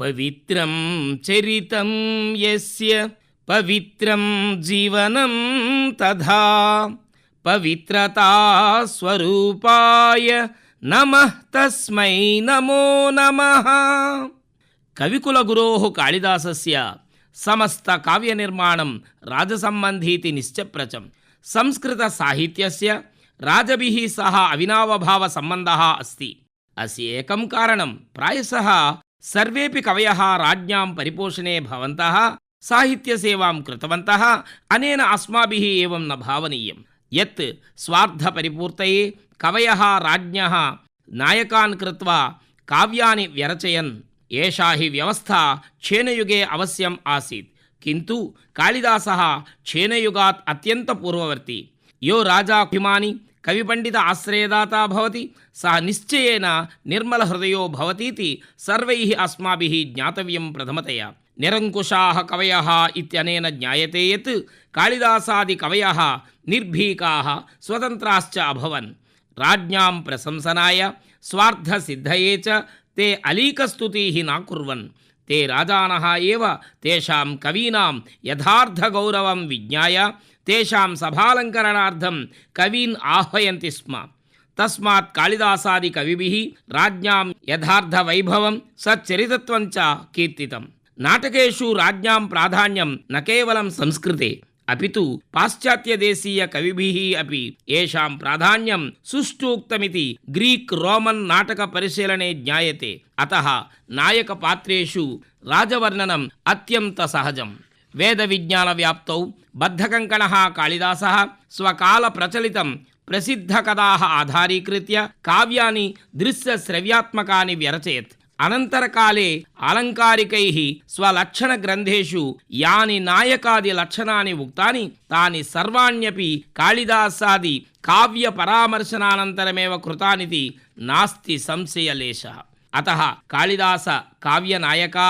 పవిత్రం చరితం ఎస్య పవిత్రం జీవనం తథా పవిత్రతాస్వరూపాయ నమ తస్మై నమో నమ. కవికుల గురో కాళిదాసస్య సమస్త కావ్య నిర్మాణం రాజసంబంధీతి నిశ్చప్రచం. సంస్కృత సాహిత్యస్య రాజభిः సహ అవినావభావ సంబంధ అస్తి. అసి ఏకం కారణం ప్రాయశ సర్వేపి కవయ రాజ్యాం పరిపోషణే భవంత సాహిత్య సేవాం కృతవంత అనేన అస్మాభి ఏం న భావనీయం. యత్ స్వార్థపరిపూర్తయే కవయ రాజ్య నాయకాన్ కృత్వా కావ్యాని వ్యరచయన్ ఏషా హి వ్యవస్థ క్షేణయుగే అవశ్యం ఆసీత్. కింటూ కాళిదాస క్షేణయుగాత్ అత్యంత పూర్వవర్తి. యో రాజాభిమాని కవిపండిత ఆశ్రయదాత భవతి సహ నిశ్చయేన నిర్మలహృదయో భవతీతి సర్వై అస్మాభి జ్ఞాతవ్యం ప్రథమతయ. నిరంకుశా కవయ ఇత్యనేన జ్ఞాయతే యత్ కాళిదాసాది కవయ నిర్భీకా స్వతంత్రాశ్చ అభవన్. రాజ్యాం ప్రశంసనాయ స్వార్థ సిద్ధయే తే అలీకస్తుతి నాకుర్వన్. తే రాజాన ఏవ తేషాం కవీనాం యథార్థగౌరవం విజ్ఞాయ తేషాం సభాలంకరణార్థం కవీన్ ఆహ్వయంతి స్మ. తస్మాత్ కాళిదాసాది కవిభి రాజ్యాం యథార్థ వైభవం సచ్చరితత్వం చ కీర్తితం. నాటకేషు రాజ్యాం ప్రాధాన్యం న కేవలం సంస్కృతే అపితు పాశ్చాత్యదేశీయ కవిభి అపి ఏషాం ప్రాధాన్యం సుష్టూక్తమితి గ్రీక్ రోమన్ నాటక పరిశీలనే జ్ఞాయతే అత నాయక పాత్రేషు రాజవర్ణనం అత్యంత సహజం. వేద విజ్ఞాన వ్యాప్తౌ బద్ధకంకణ కాళిదాస స్వకాల ప్రచలితం ప్రసిద్ధ కథా ఆధారీకృత్య కావ్యాన్ని దృశ్య శ్రవ్యాత్మకాన్ని వ్యరచయత్ అనంతరకాలే అలంకారికై స్వలక్షణ గ్రంథేషు యాని నాయకాది లక్షణాన్ని ఉక్తాని తాని సర్వాణ్యపి కాళిదాసాది కావ్య పరామర్శనానంతరమేవ కృతానితి నాస్తి సంశయలేశ. అత కాళిదాస కావ్యనాయకా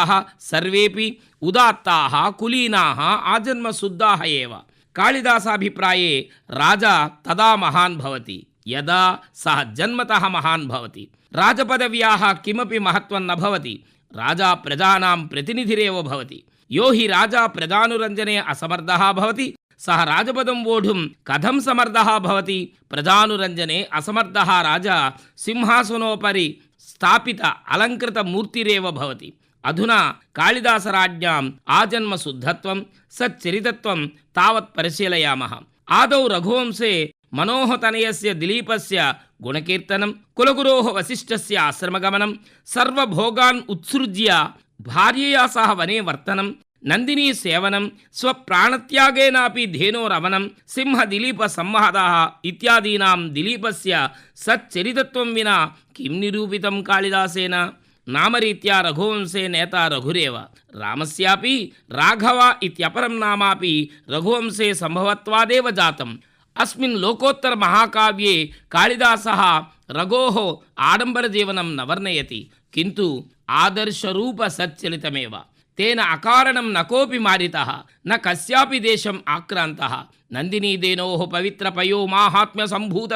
సర్వేపి ఉదాత్తా కులీనా ఆజన్మశుద్ధా ఏవ. కాళిదాసాభిప్రాయే రాజా తదా మహాన్ భవతి యదా సహ జన్మత మహాన్ భవతి. రాజపదవ్యా కిమపి మహత్వం నభవతి రాజా ప్రజానాం ప్రతినిధిరేవ భవతి. యో హి రాజా ప్రజానురంజనే అసమర్థ భవతి సహ రాజపదం వోఢుం కథం సమర్థ భవతి ప్రజానురంజనే అసమర్థ రాజా సింహాసనోపరి స్థాపిత అలంకృత మూర్తిరేవ భవతి. అధునా కాళిదాసరాజ్ఞాం ఆజన్మ శుద్ధత్వం సచ్చరితత్వం తావత్ పరిశీలయామ. ఆదౌ రఘువంశే మనోహతనయస్య దిలీపస్య గుణకీర్తనం కులగురో వశిష్ఠస్య ఆశ్రమగమనం సర్వభోగాన్ ఉత్సృజ్య భార్యయా సహ వనే వర్తనం నందినీ సేవనం స్వప్రాణత్యాగేనాపి ధేనోరవనం సింహ దిలీప సింహదిలీపసంమహదः ఇత్యాదీనాం దిలీపస్య సచ్చరితత్వం వినా కిం నిరూపితం కాళిదాసేన? నామరీత్యా రఘువంశే నేత రఘురేవ. రామస్యాపి రాఘవ ఇత్యపరం నామాపి రఘువంశే సంభవత్వాదేవ జాతం. అస్మిన్ లోకోత్తర మహాకావ్యే కాళిదాస రఘోः ఆడంబరజీవనం న వర్ణయతి కింటు ఆదర్శరూప సచ్చలితమేవ తేన అకారణం నకోపి మారిత న కశ్యాపి దేశం ఆక్రాంత. నందినీదేనో పవిత్ర పయో మాహాత్మ్య సంభూత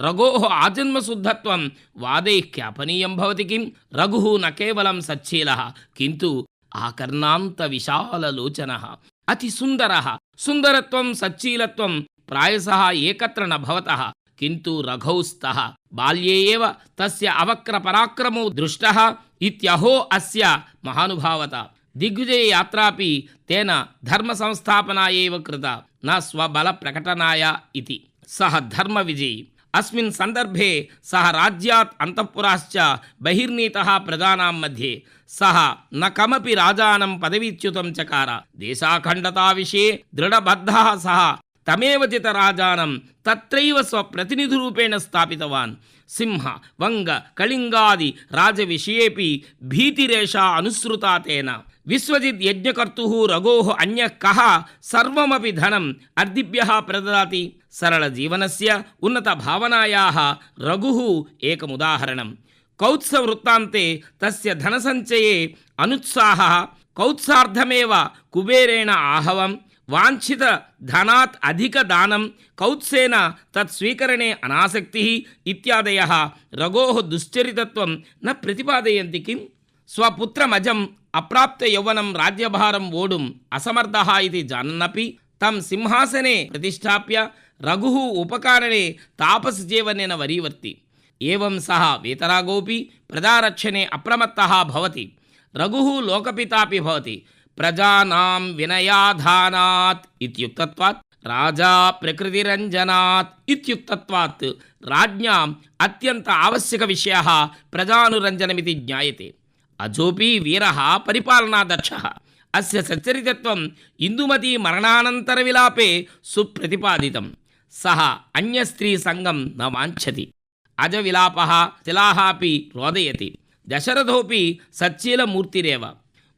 రఘో ఆజన్మశుద్ధత్వం వాదై ఖ్యాపనీయం భవతి కిం రఘు న కేవలం సచ్చీల. కింటు ఆకర్ణాంత విశాలలోచన అతి సుందర సుందరత్వం సచ్చీలత్వం ప్రాయస ఏకత్ర నవత కింటు రఘౌ స్థ బాల్యే ఏవ తస్య అవక్ర పరాక్రమో దృష్ట ఇహో అస్య మహానుభావత. దిగ్విజయ యాత్రాపి తేన ధర్మ సంస్థాపనాయైవ కృత నా స్వబల ప్రకటనాయ ఇది. సహ ధర్మ విజయీ. అస్మిన్ సందర్భే సహ రాజ్యాత్ అంతఃపురాశ్చ బహిర్నీత ప్రజానాం మధ్యే. సహ న కమపి రాజానం పదవీచ్యుతం చకార. దేశాఖండతా విషయే దృఢబద్ధ సహ తమేవ చిత రాజానం తత్రైవ స్వప్రతినిధిరూపేణ స్థాపితవాన్. సింహ వంగ కళింగాది రాజ విషయేపి భీతిరేషా అనుసృతాతేన. విశ్వజిత్ యజ్ఞకర్తు రఘో అన్య కహ సర్వమపి ధనం అర్దిభ్య ప్రదాతి సరళ జీవనస్ ఉన్నత భావనాయా రఘు ఏకముదాహరణం. కౌత్స వృత్తాంతే తస్య ధనసంచయే అనుత్సాహ కౌత్సార్థమేవ కుబేరేణ ఆహవం. వాంఛిత ధనాత్ అధిక దానం కౌత్సేన తత్ స్వీకరణే అనాసక్తి ఇత్యాదయ రగో దుశ్చరితత్వం న ప్రతిపాదయంతి కిం స్వపుత్రమజం అప్రాప్త యౌవనం రాజ్యభారం ఓడుం అసమర్థ ఇది జానన్నపి. తం సింహాసనే ప్రతిష్టాప్య రఘు ఉపకారణే తాపస్ జీవనేన వరీవర్తి. ఏం సహ వేతరాగోపి ప్రజారక్షణే అప్రమత్త భవతి. రఘు లోకపితాపి భవతి. ప్రజానాం వినయాధానాత్ ఇత్యుక్తత్వాత్ రాజా ప్రకృతిరంజనాత్ ఇత్యుక్తత్వాత్. రాజ్ఞాం అత్యంత ఆవశ్యక విషయ ప్రజానురంజనమితి జ్ఞాయతే. అజోపి వీర పరిపాలనాదక్ష. అస్య సచ్చరితత్వం ఇందుమతి మరణానంతర విలాపే సుప్రతిపాదితం. సహ అన్యస్త్రీ సంగం న వాంఛతి. అజ విలాప శిలాహాపి రోదయతి. దశరథోపి సచ్చీలమూర్తిరేవ.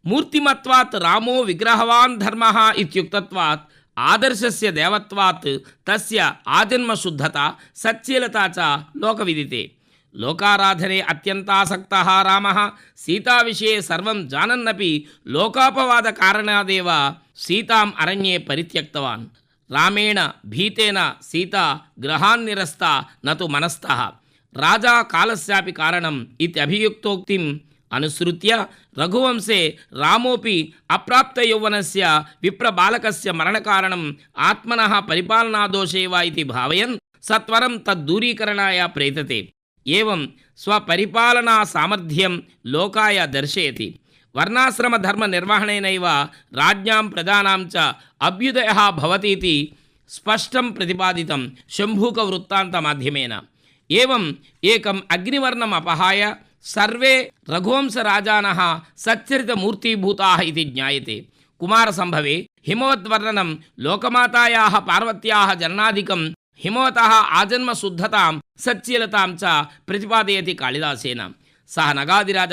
మూర్తిమత్వాత్ రామో విగ్రహవాన్ ధర్మ ఇత్యుక్తత్వాత్ ఆదర్శస్య దేవత్వాత్ తస్య ఆజన్మశుద్ధత సచ్చీలత చ లోకవిదితే. లోకారాధనే అత్యంతాసక్త రామ సీతా విషయ సర్వం జానన్నపి లోకాపవాద కారణాదేవ సీతాం అరణ్యే పరిత్యక్తవాన్. రామేణ భీతేన సీత గ్రహాన్నిరస్త నతు మనస్థ. రాజా కాలశాపి కారణం ఇత్యభియుక్తోక్తిం అనుసృత్య రఘువంశే రామోపి అప్రాప్త యౌవనస్య విప్రబాలకస్య మరణకారణం ఆత్మన పరిపాలనాదోషే వా ఇతి భావయన్ సత్వరం తద్దూరీకరణాయ ప్రేతతే. ఏవం స్వపరిపాలనా సామర్థ్యం లోకాయ దర్శయతి. వర్ణాశ్రమ ధర్మ నిర్వహణేనైవ రాజ్యాం ప్రజానాం చ అభ్యుదయ భవతీతి స్పష్టం ప్రతిపాదితం శంభూక వృత్తాంత మాధ్యమేన ఏం ఏకం అగ్నివర్ణం అపహాయ సర్వే రఘువంశరాజాన సచ్చరితమూర్తీభూతా ఇది జ్ఞాయతే. కుమారసంభవే హిమవద్వర్ణనం లోకమాతాయాः పార్వత్యా జననాధికం హిమవత ఆజన్మశుద్ధతాం సచ్చీలతాం చ ప్రతిపాదయతి కాళిదాసేన. సహ నగాదిరాజ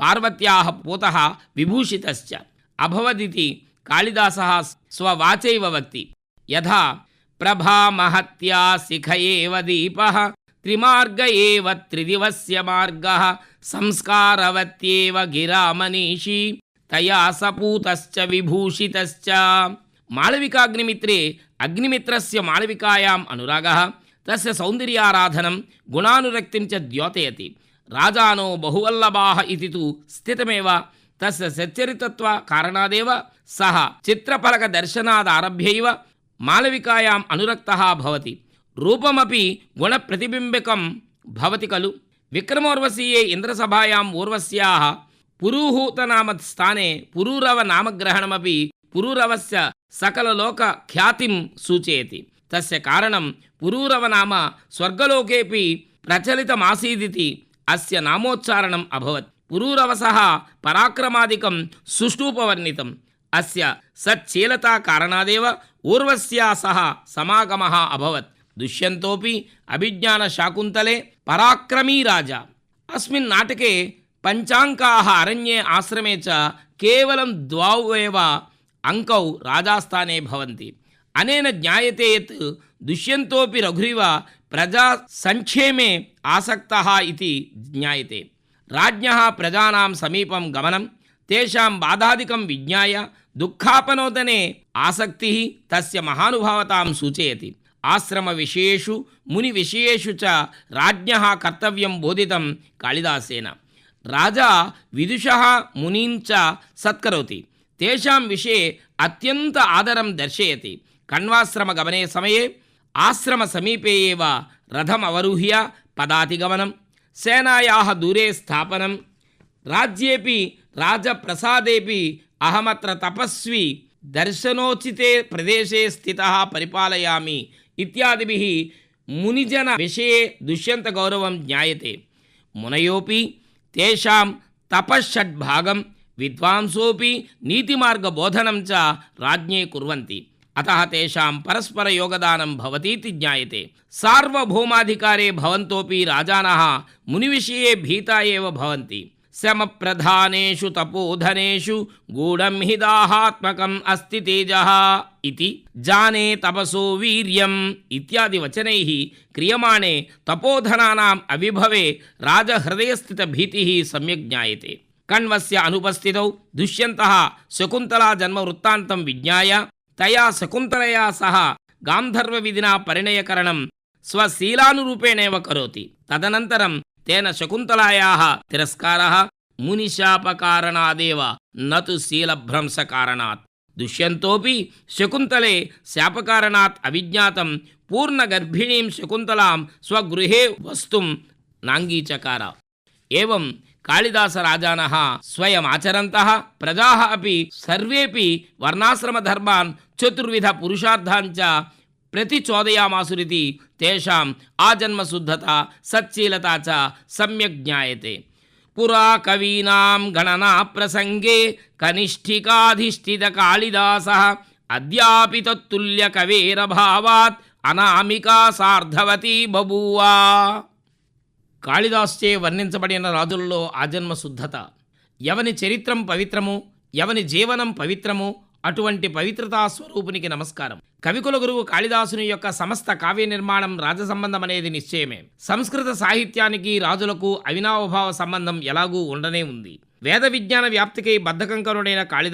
పార్వత్యా పూత విభూషితశ్చ. అభవదితి కాళిదాస స్వవాచైవ వక్తి యథా ప్రభామహత్యా శిఖ ఏవ దీప త్రిమార్గ ఏవ త్రిదివస్య మార్గ సంస్కారవత్యేవ గిరా గిరామనీషి తయా సపూతశ్చ విభూషితశ్చ. మాళవికాగ్నిమిత్రే అగ్నిమిత్రస్య మాళవికాయాం అనురాగ. తస్య సౌందర్యారాధనం గుణానురక్తిం చ ద్యోతయతి. రాజానో బహువల్లభాహ ఇది తు స్థితమేవ. తస్య సచ్చరితత్వ కారణాదేవ. సహ చిత్రఫలక దర్శనాదారభ్యైవ. మాళవికాయాం అనురక్త భవతి. రూపమపి గుణప్రతిబింబకం భవతి ఖలు. విక్రమోర్వశీయే ఇంద్రసభాయాం ఊర్వశ్యా పురూహూతనామ స్థానే పురూరవ నామగ్రహణమపి పురూరవస్య సకలలోక ఖ్యాతిం సూచయతి. తస్య కారణం పురూరవ నామ స్వర్గలోకేపి ప్రచలితమాసీదితి అస్య నామోచ్చారణం అభవత్. పురూరవస పరాక్రమాదికం సుష్ఠూపవర్ణితం. అస్య సచ్చీలతా కారణాదేవ ఊర్వశ్యా సహ సమాగమ అభవత్. దుష్యంతోపి అభిజ్ఞాన శాకుంతలే పరాక్రమీ రాజా. అస్మిన్ నాటకే పంచాంకాः అరణ్యే ఆశ్రమే చ కేవలం ద్వౌ ఏవ అంకౌ రాజాస్థానే భవంతి. అనేన జ్ఞాయతే యత్ దుష్యంతోపి రఘురివ ప్రజా సంక్షేమే ఆసక్తः ఇది జ్ఞాయతే. రాజ్ఞः ప్రజానాం సమీపం గమనం తేషాం బాధాదికం విజ్ఞాయ దుఃఖాపనోదనే ఆసక్తి తస్య మహానుభావతాం సూచయతి. ఆశ్రమ విషయేషు ముని విషయేషు చ రాజ్ఞ కర్తవ్యం బోధితం కాళిదాసేన. రాజా విదుష మునీంచ సత్కరోతి. తేషాం విషये అత్యంత ఆదరం దర్శయతి. కణ్వాశ్రమగమనే సమయే ఆశ్రమ సమీపే ఏవ రథమవరుహ్య పదాతిగమనం. సేనాయా దూరే స్థాపనం. రాజ్యేపి రాజప్రసాదేపి అహమత్ర తపస్వి. దర్శనోచితే ప్రదేశే స్థిత పరిపాలయామి. ఇత్యాదిభిः మునిజన విషయే దుష్యంత గౌరవం జ్ఞాయతే. మునయోపి తేషాం తపశ్షడ్భాగం విద్వాంసోపి నీతిమార్గబోధనం చ రాజ్ఞే కుర్వంతి. అత తేషాం పరస్పర యోగదానం భవతీతి జ్ఞాయతే. సార్వభౌమాధికారే భవంతోపి రాజానः మునివిషయే భీతా ఏవ భవంతి. శమప్రధానేషు తపోధనేషు గూఢం హి దాహాత్మకం అస్తి తేజ ఇది జానే తపసో వీర్యం ఇత్యాది వచనై క్రియమాణే తపోధనానాం అవిభవే రాజహృదయస్థిత భీతి సమ్యక్ జ్ఞాయతే. కణ్వస్య అనుపస్థితౌ దుష్యంత శకుంతలా జన్మ వృత్తాంతం విజ్ఞాయ. తయా శకుంతలయా సహ గాంధర్వ విధినా పరిణయకరణం స్వశీలానురూపేణేవ కరోతి. తదనంతరం తేన శకుంతలాయాः తిరస్కార మునిశాపకారణాదేవ నతు శీలభ్రంశకారణాత్. దుష్యంతోపి శకుంతలే శాపకారణాత్ అవిజ్ఞాతం పూర్ణగర్భిణీం శకుంతలాం స్వగృహే వస్తుం నాంగీచకార. ఏవం కాళిదాసరాజాన స్వయమాచరంత ప్రజా అవి సర్వేపి వర్ణాశ్రమధర్మాన్ చతుర్విధ పురుషార్థాన్ చ ప్రతిచోదయామాసురితి తేషాం ఆజన్మశుద్ధత సచ్చీలత చ సమ్యక్ జ్ఞాయతే. పురా కవీనాం గణనా ప్రసంగే కనిష్ఠికాధిష్ఠిత కాళిదాస అద్యాపి తత్తుల్య కవేరభావాత్ అనామికా సార్ధవతి బబూవా కాళిదాస్చే వర్ణించబడిన రాజుల్లో ఆజన్మ శుద్ధత ఎవని చరిత్రం పవిత్రము ఎవని జీవనం పవిత్రము అటువంటి పవిత్రతా స్వరూపునికి నమస్కారం. కవికుల గురువు కాళిదాసుని యొక్క సమస్త కావ్య నిర్మాణం రాజసంబంధం అనేది నిశ్చయమే. సంస్కృత సాహిత్యానికి రాజులకు అవినావభావ సంబంధం ఎలాగూ ఉండనే ఉంది. వేద విజ్ఞాన వ్యాప్తికై బద్ధకంకరుడైన కాళిదాసు